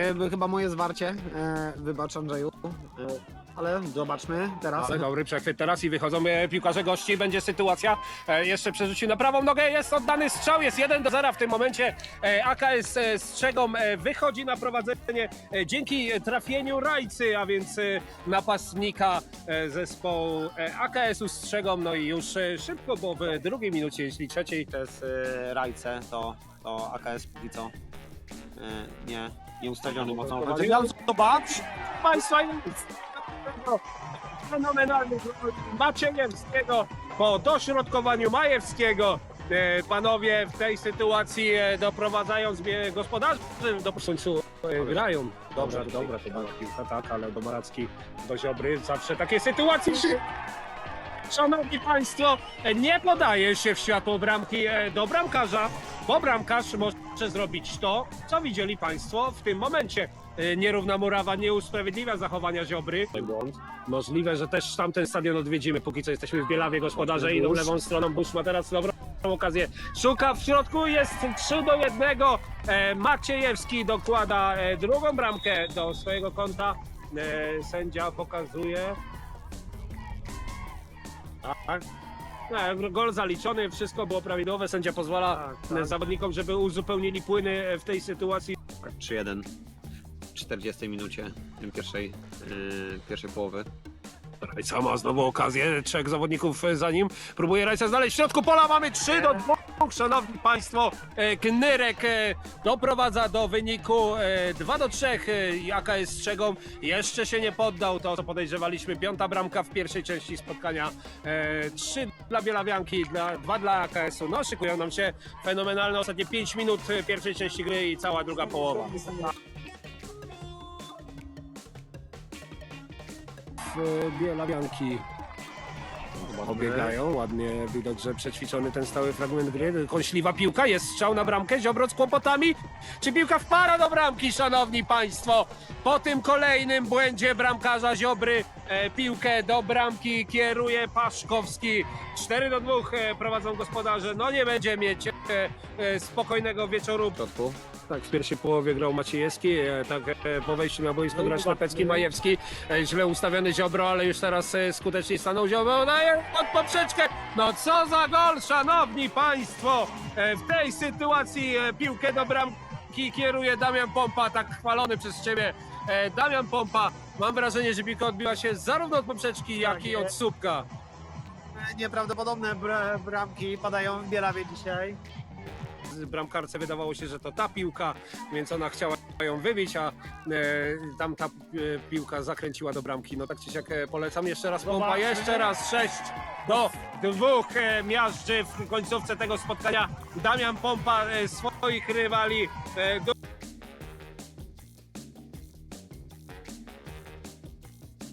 e, chyba moje zwarcie. E, wybacz Andrzeju. E, ale zobaczmy teraz. Ale dobry przechwyt teraz i wychodzą piłkarze gości, będzie sytuacja. Jeszcze przerzucił na prawą nogę, jest oddany strzał, jest 1 do 0 w tym momencie. AKS e, wychodzi na prowadzenie dzięki trafieniu Rajcy, a więc napastnika zespołu e, AKS-u. No i już szybko, bo w drugiej minucie, jeśli trzeciej, Przez e, rajce to, to AKS póki co nie, nie ustawiony mocno. Prowadzenie. Zobacz, Państwa, fenomenalny gol Maciejewskiego po dośrodkowaniu Majewskiego. E, Panowie w tej sytuacji e, doprowadzają zbie- gospodarzy do końcu e, grają. Dobrze, dobra, to była piłka, tak, ale do Maracki, do Ziobry zawsze takie sytuacje się... Szanowni Państwo, e, nie podaje się w światło bramki e, do bramkarza, bo bramkarz może zrobić to, co widzieli Państwo w tym momencie. E, Nierówna murawa nie usprawiedliwia zachowania Ziobry. Możliwe, że też tamten stadion odwiedzimy, póki co jesteśmy w Bielawie, gospodarze idą lewą stroną, Bush ma teraz dobrą okazję. Szuka w środku, jest 3 do 1. E, Maciejewski dokłada e, drugą bramkę do swojego konta. Sędzia pokazuje tak. Nie, gol zaliczony, wszystko było prawidłowe. Sędzia pozwala Tak, tak. zawodnikom, żeby uzupełnili płyny w tej sytuacji. 3-1 w 40 minucie pierwszej, e, pierwszej połowy. Rajca ma znowu okazję, trzech zawodników za nim. Próbuje Rajca znaleźć w środku pola, mamy 3 do 2. Szanowni Państwo, e, Knyrek e, doprowadza do wyniku e, 2 do 3. e, Jaka jest strzegą? Jeszcze się nie poddał, to co podejrzewaliśmy. Piąta bramka w pierwszej części spotkania. E, 3 dla Bielawianki, dla, 2 dla AKS-u. No, szykują nam się fenomenalne ostatnie 5 minut e, pierwszej części gry i cała druga połowa. W Obiegają, ładnie widać, że przećwiczony ten stały fragment gry. Kąśliwa piłka, jest strzał na bramkę, Ziobro z kłopotami. Czy piłka wpara do bramki, szanowni państwo? Po tym kolejnym błędzie bramkarza Ziobry e, piłkę do bramki kieruje Paszkowski. 4 do 2 e, prowadzą gospodarze. No nie będzie mieć e, e, spokojnego wieczoru. Tak, w pierwszej połowie grał Maciejewski, e, tak e, po wejściu na boisko grał Szlapecki, Majewski, e, źle ustawiony Ziobro, ale już teraz e, skutecznie stanął Ziobro, daje pod poprzeczkę. No co za gol, szanowni państwo! E, W tej sytuacji e, piłkę do bramki kieruje Damian Pompa, tak chwalony przez ciebie. E, Damian Pompa, mam wrażenie, że piłka odbiła się zarówno od poprzeczki, jak i od słupka. Nieprawdopodobne bra- bramki padają w Bielawie dzisiaj. bramkarce wydawało się, że to ta piłka, więc ona chciała ją wybić, a e, tam ta e, piłka zakręciła do bramki. No tak czy siak e, polecam jeszcze raz pompa, jeszcze raz 6 do dwóch e, miażdży w końcówce tego spotkania. Damian Pompa e, swoich rywali e, do